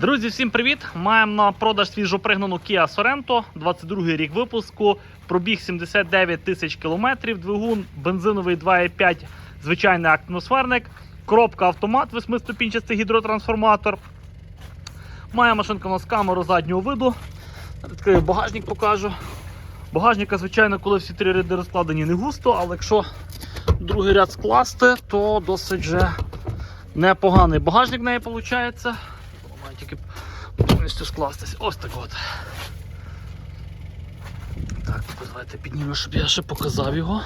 Друзі, всім привіт! Маємо на продаж свіжопригнану Kia Sorento, 22 рік випуску, пробіг 79 тисяч кілометрів, двигун бензиновий 2,5, звичайний атмосферник, коробка автомат, восьмиступінчастий гідротрансформатор. Має машинка у нас камеру заднього виду. Відкрию багажник, покажу. Багажника, звичайно, коли всі три ряди розкладені не густо, але якщо другий ряд скласти, то досить же непоганий багажник в неї виходить. Має тільки повністю скластись. Ось так от. Так, давайте піднімемо, щоб я ще показав його.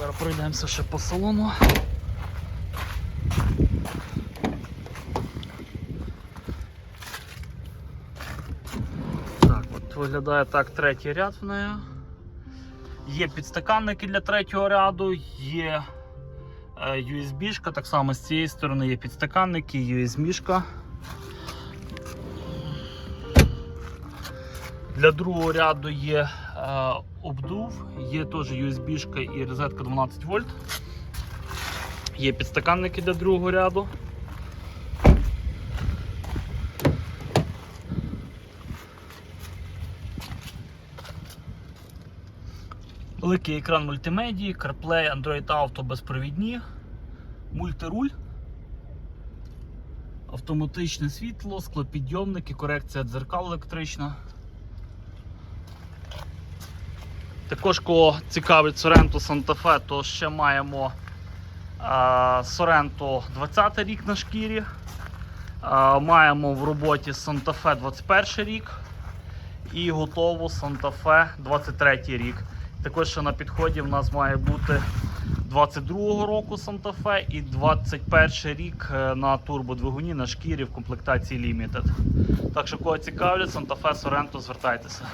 Зараз пройдемося ще по салону. Так, от виглядає так третій ряд в неї. Є підстаканники для третього ряду, є е, USB-шка, так само з цієї сторони є підстаканники, USB-шка. Для другого ряду є е, обдув, є теж USB-шка і розетка 12 вольт. Є підстаканники для другого ряду. Великий екран мультимедії, CarPlay, Android Auto безпровідні, мультируль, автоматичне світло, склопідйомники, корекція дзеркал електрична. Також кого цікавить Sorento Santa Fe, то ще маємо Sorento 20 рік на шкірі. Маємо в роботі Santa Fe 21 рік і готову Santa Fe 23 рік. Також ще на підході в нас має бути 22-го року Санта-Фе і 21 рік е, на турбодвигуні на шкірі в комплектації Limited. Так що кого цікавлять, Санта-Фе Соренто, звертайтеся.